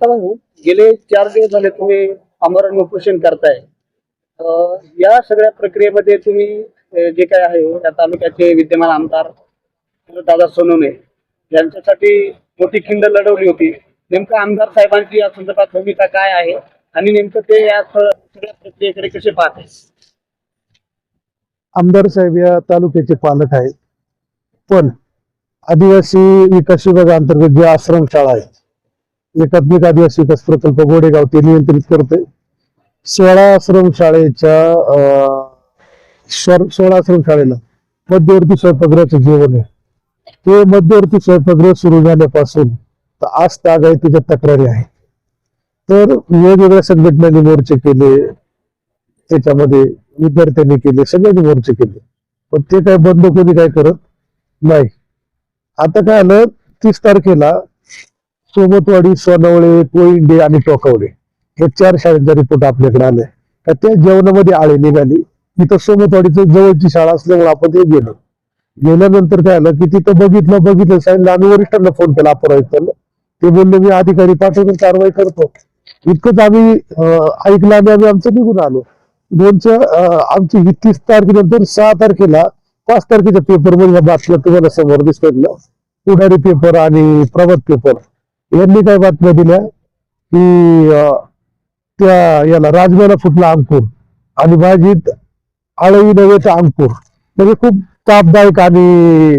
दत्ता गेले चार दिवस झाले तुम्ही आमरण उपोषण करताय. या सगळ्या प्रक्रियेमध्ये तुम्ही जे काय आहे या तालुक्याचे विद्यमान आमदार दादा सोनवणे यांच्यासाठी मोठी खिंड लढवली होती. नेमकं आमदार साहेबांची या संदर्भात भूमिका काय आहे आणि नेमकं ते या सगळ्या प्रक्रियेकडे कसे पाहत आमदार साहेब या तालुक्याचे पालक आहेत. पण आदिवासी विकास विभागाअंतर्गत जे आश्रमशाळा आहे एकात्मिक आदिवासी विकास प्रकल्प गोडेगाव ते नियंत्रित करते सोळा आश्रमशाळेच्या अं, सोळा आश्रमशाळेला मध्यवर्ती स्वयंपाकगृहाचं जेवण आहे. ते मध्यवर्ती स्वयंपाकगृह सुरू झाल्यापासून आज त्याग आहे त्याच्या तक्रारी आहेत. तर वेगवेगळ्या संघटनांनी मोर्चे केले त्याच्यामध्ये विद्यार्थ्यांनी केले सगळ्यांनी मोर्चे केले. पण ते काय बंद कोणी काय करत नाही. आता काय आलं तीस तारखेला सोमतवाडी सोनवळे कोईंडे आणि टोकवडे हे चार शाळेचा रिपोर्ट आपल्याकडे आले तर त्या जेवणामध्ये आळे निघाली. इथं सोमतवाडीचं जवळची शाळा असल्यामुळे आपण ते गेलो. गेल्यानंतर काय आलं की तिथं बघितलं बघितलं. सांगितलं आम्ही वरिष्ठांना फोन केला अपर आयुक्तांना ते बोलले मी अधिकारी पाठवून कारवाई करतो. इतकंच आम्ही ऐकलं आणि आम्ही आमचं निघून आलो. दोनच आमची ही तीस तारखेनंतर सहा तारखेला पाच तारखेच्या पेपरमध्ये बातम्या तुम्हाला समोर दिसतात पुढारी पेपर आणि प्रभात पेपर यांनी काय बातम्या दिल्या की त्या याला राजमाला फुटला अंकुर आणि भाजीत आळवी नव्हे तर अंकुर. म्हणजे खूप तापदायक आणि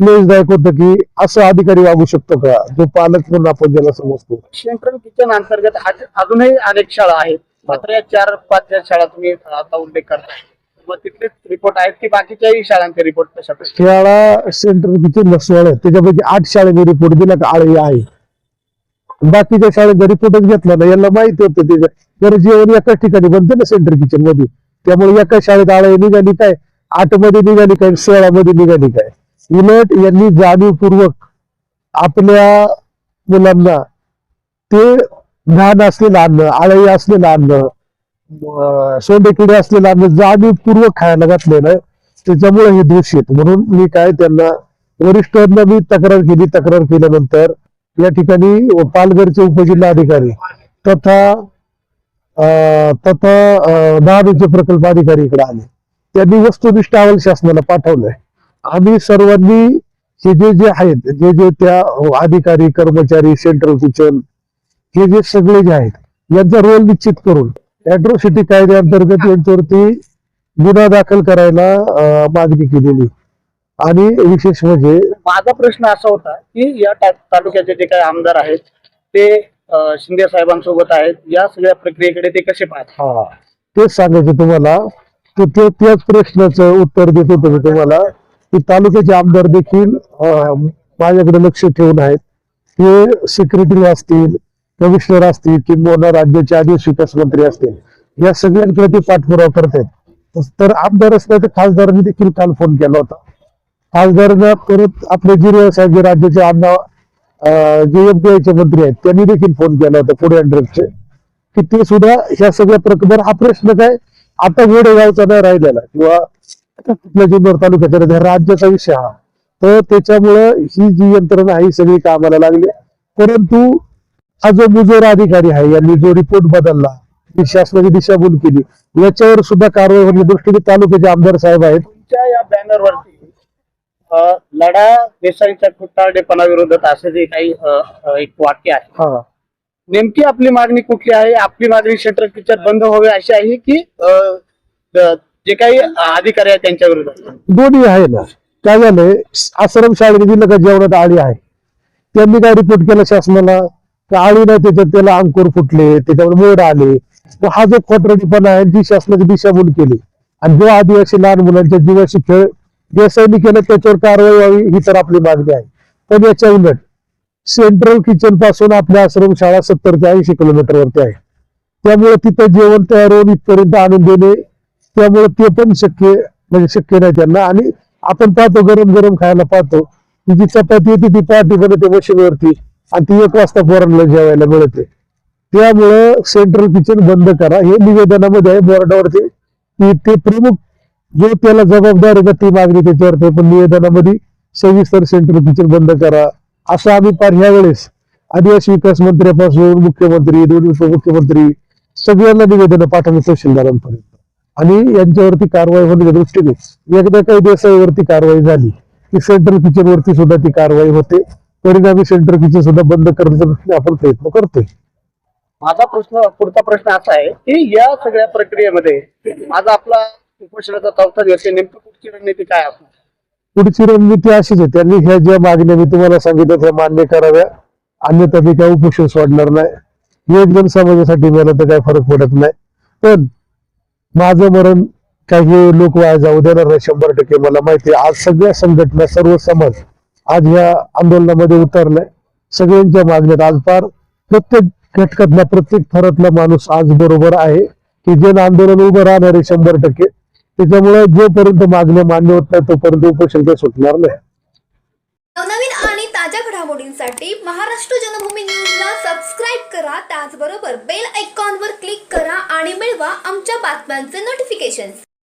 क्लेशदायक होतं की असं अधिकारी वागू शकतो का? जो पालक म्हणून आपण ज्याला समजतो. सेंट्रल किचन अंतर्गत अजूनही अनेक शाळा आहेत. मात्र या चार पाच ज्या शाळा तुम्ही आता उल्लेख करताय तिथलेच रिपोर्ट आहेत की बाकीच्याही शाळांचे रिपोर्ट कशा शाळा सेंटर किती सोळा आहेत त्याच्यापैकी आठ शाळेने रिपोर्ट दिला का आळी आहे. बाकीच्या शाळेत जरी रिपोर्टच घेतला ना यांना माहिती होतं ते जर जेवण एकाच ठिकाणी बनते ना सेंटर किचनमध्ये त्यामुळे एका शाळेत आळाई निघाली काय? आठमध्ये निघाली काय? सोळा मध्ये निघाली काय? उलट यांनी जाणीवपूर्वक आपल्या मुलांना ते घाण असलेलं अन्न आळई असलेलं अन्न अं, सोंडेकिडे असलेलं अन्न जाणीवपूर्वक खायला घातलेलं आहे त्याच्यामुळे हे दोष येत म्हणून मी काय त्यांना वरिष्ठांना मी तक्रार केली तक्रार केल्यानंतर या ठिकाणी पालघरचे उपजिल्हाधिकारी तथा अं, तथा अं, प्रकल्प अधिकारी इकडे आले. त्यांनी वस्तुनिष्ठ अहवाल शासनाला पाठवलंय. आम्ही सर्वांनी हे जे जे आहेत जे जे त्या अधिकारी कर्मचारी सेंट्रल किचन हे जे सगळे जे आहेत यांचा रोल निश्चित करून अॅट्रॉसिटी कायद्याअंतर्गत यांच्यावरती गुन्हा दाखल करायला मागणी केलेली आणि विशेष म्हणजे माझा प्रश्न असा होता की या तालुक्याचे जे काही आमदार आहेत ते शिंदे साहेबांसोबत आहेत या सगळ्या प्रक्रियेकडे ते कसे पाहतात? हा. तेच सांगायचं तुम्हाला तर ते त्याच प्रश्नाचं उत्तर देत होतो मी तुम्हाला की तालुक्याचे आमदार देखील माझ्याकडे लक्ष ठेवून आहेत. ते सेक्रेटरी असतील कमिशनर असतील किंवा राज्याचे आदिवासी विकास मंत्री असतील या सगळ्यांकडे ते पाठपुरावा करतायत. तर आमदार असल्या तर खासदारांनी देखील काल फोन केला होता. खासदारांना परत आपले जिरे साहेब जे राज्याचे अण्णा जे एमपीआयचे मंत्री आहेत त्यांनी देखील फोन केला होता पुढे ड्रग्सचे की ते सुद्धा ह्या सगळ्या प्रकार हा प्रश्न काय? आता गोडेगावचा नाही राहिलेला किंवा कुठल्या जुन्नर तालुक्याचा राज्याचा विषय हा. तर त्याच्यामुळं ही जी यंत्रणा आहे ही सगळी कामाला लागली. परंतु हा जो मुजोरा अधिकारी आहे यांनी जो रिपोर्ट बदलला शासनाची दिशाभूल केली. याच्यावर सुद्धा कारवाई होण्याच्या दृष्टीने तालुक्याचे आमदार साहेब आहेत. लढा देसाईच्या खुट्टाळडेपणा विरोधात असं जे काही एक वाक्य आहे. हा. नेमकी आपली मागणी कुठली आहे? आपली मागणी सेंट्रल किचन बंद व्हावी अशी आहे की जे काही अधिकारी आहेत त्यांच्या विरोधात दोन्ही आहे ना. काय झालंय आश्रम शाळेने दिलं का जेवणात आळी आहे? त्यांनी काय रिपोर्ट केलं शासनाला? का आळी नाही त्याच्यात? त्याला अंकुर फुटले त्याच्यावर मोड आले. हा जो खोटरडीपणा आहे जी शासनाची दिशाभूल केली. आणि जो आदिवासी लहान मुलांच्या जीवाशी खेळ देसाईंनी केलं त्याच्यावर कारवाई व्हावी ही तर आपली मागणी आहे. पण याच्या उलट सेंट्रल किचनपासून आपल्या आश्रमशाळा सत्तर ते ऐंशी किलोमीटर वरती आहे. त्यामुळे तिथं जेवण तयार होऊन इथपर्यंत आणून देणे त्यामुळे ते पण शक्य म्हणजे शक्य नाही त्यांना. आणि आपण पाहतो गरम गरम खायला पाहतो की जी चपाती येते ती पाठी बनते मशीनवरती आणि ती एक वाजता पोरांना जेवायला मिळते. त्यामुळं सेंट्रल किचन बंद करा. हे निवेदनामध्ये आहे बोर्डावरती की ते प्रमुख जे त्याला जबाबदार आहे का ती मागणी त्याच्यावरती आहे. पण निवेदनामध्ये सविस्तर सेंट्रल किचन बंद करा. असं आम्ही पार ह्या वेळेस आदिवासी विकास मंत्र्यापासून मुख्यमंत्री दोन उपमुख्यमंत्री सगळ्यांना निवेदन पाठवलं तहसीलदारांपर्यंत. आणि यांच्यावरती कारवाई होण्याच्या दृष्टीने एकदा काही दिवसावरती कारवाई झाली की सेंट्रल किचन वरती सुद्धा ती कारवाई होते. परिणामी सेंट्रल किचन सुद्धा बंद करण्याचा दृष्टीने आपण प्रयत्न करतोय. माझा प्रश्न पुढचा प्रश्न असा आहे की या सगळ्या प्रक्रियेमध्ये आज आपला उपोषणाचा पुढची रणनीती काय पुढची रणनीती अशीच आहे त्यांनी ह्या ज्या मागण्या मी तुम्हाला सांगितलं त्या मान्य कराव्या. अन्यथा मी काय उपोषण सोडणार नाही. एक जण समाजासाठी मला तर काय फरक पडत नाही. पण माझं मरण काही लोक वाया जाऊ देणार नाही शंभर टक्के मला माहिती आहे. आज सगळ्या संघटना सर्व समाज आज ह्या आंदोलनामध्ये उतरलाय सगळ्यांच्या मागण्यात आज फार प्रत्येक घटकातला प्रत्येक थरातला माणूस आज बरोबर आहे. की जे आंदोलन उभं राहणार आहे शंभर टक्के. त्याच्यामुळे जोपर्यंत मागण्या मान्य होत नाही तोपर्यंत उपोषण काही सुटणार नाही. नवनवीन आणि ताज्या घडामोडींसाठी महाराष्ट्र जनभूमी न्यूजला सबस्क्राईब करा. त्याचबरोबर बेल आयकॉनवर क्लिक करा आणि मिळवा आमच्या बातम्यांचे नोटिफिकेशन